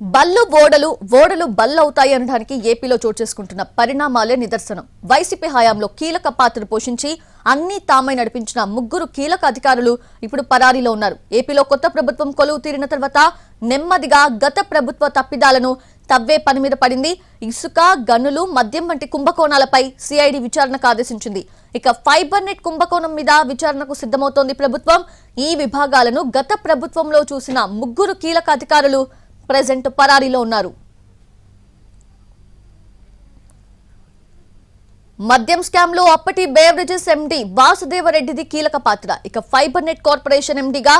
బల్లు ఓడలు ఓడలు బల్లవుతాయి అనడానికి ఏపీలో చోటు చేసుకుంటున్న పరిణామాలే నిదర్శనం. వైసీపీ హయాంలో కీలక పాత్ర పోషించి అన్ని తామై నడిపించిన ముగ్గురు కీలక అధికారులు ఇప్పుడు పరారీలో ఉన్నారు. ఏపీలో కొత్త ప్రభుత్వం కొలువు తీరిన తర్వాత నెమ్మదిగా గత ప్రభుత్వ తప్పిదాలను తవ్వే పని మీద పడింది. ఇసుక గనులు మద్యం వంటి కుంభకోణాలపై సిఐడి విచారణకు ఆదేశించింది. ఇక ఫైబర్ నెట్ కుంభకోణం మీద విచారణకు సిద్ధమవుతోంది ప్రభుత్వం. ఈ విభాగాలను గత ప్రభుత్వంలో చూసిన ముగ్గురు కీలక అధికారులు ప్రజెంట్ పరారీలో ఉన్నారు. మద్యం స్కామ్లో అప్పటి బేవరేజెస్ ఎండీ వాసుదేవరెడ్డిది కీలక పాత్ర. ఇక ఫైబర్ నెట్ కార్పొరేషన్ ఎండీగా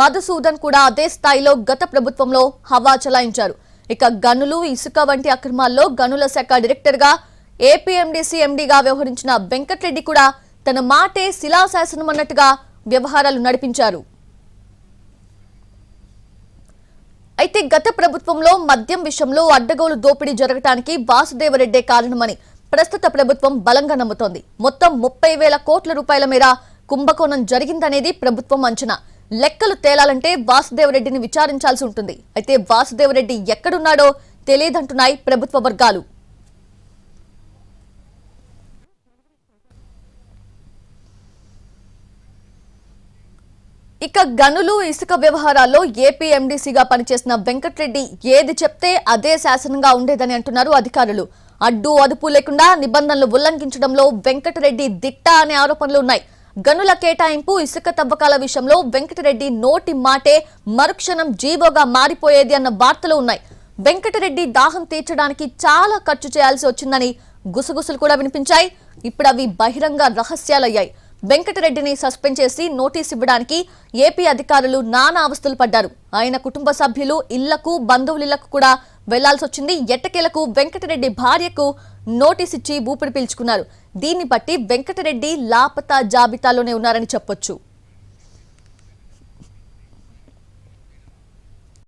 మధుసూదన్ కూడా అదే స్థాయిలో గత ప్రభుత్వంలో హవా చలాయించారు. ఇక గనులు ఇసుక వంటి అక్రమాల్లో గనుల శాఖ డైరెక్టర్గా ఏపీఎండిసి ఎండిగా వ్యవహరించిన వెంకట్రెడ్డి కూడా తన మాటే శిలాశాసనం అన్నట్టుగా వ్యవహారాలు నడిపించారు. అయితే గత ప్రభుత్వంలో మద్యం విషయంలో అడ్డగోలు దోపిడీ జరగటానికి వాసుదేవరెడ్డే కారణమని ప్రస్తుత ప్రభుత్వం బలంగా నమ్ముతోంది. మొత్తం ముప్పై వేల కోట్ల రూపాయల మేర కుంభకోణం జరిగిందనేది ప్రభుత్వం అంచనా. లెక్కలు తేలాలంటే వాసుదేవరెడ్డిని విచారించాల్సి ఉంటుంది. అయితే వాసుదేవరెడ్డి ఎక్కడున్నాడో తెలియదంటున్నాయి ప్రభుత్వ వర్గాలు. ఇక గనులు ఇసుక వ్యవహారాల్లో ఏపీ ఎండీసీగా పనిచేసిన వెంకట్రెడ్డి ఏది చెప్తే అదే శాసనంగా ఉండేదని అంటున్నారు అధికారులు. అడ్డు అదుపు లేకుండా నిబంధనలు ఉల్లంఘించడంలో వెంకటరెడ్డి దిట్ట అనే ఆరోపణలు ఉన్నాయి. గనుల కేటాయింపు ఇసుక తవ్వకాల విషయంలో వెంకటరెడ్డి నోటి మాటే మరుక్షణం జీవోగా మారిపోయేది అన్న వార్తలు ఉన్నాయి. వెంకటరెడ్డి దాహం తీర్చడానికి చాలా ఖర్చు చేయాల్సి వచ్చిందని గుసగుసలు కూడా వినిపించాయి. ఇప్పుడు అవి బహిరంగ రహస్యాలయ్యాయి. వెంకటరెడ్డిని సస్పెండ్ చేసి నోటీస్ ఇవ్వడానికి ఏపీ అధికారులు నానా అవస్థలు పడ్డారు. ఆయన కుటుంబ సభ్యులు ఇళ్ళకు బంధువులకు కూడా వెళ్ళాల్సి వచ్చింది. ఎట్టకేలకు వెంకటరెడ్డి భార్యకు నోటీస్ ఇచ్చి ఊపిరి పీల్చుకున్నారు. దీన్ని బట్టి వెంకటరెడ్డి లాపతా జాబితాలోనే ఉన్నారని చెప్పొచ్చు.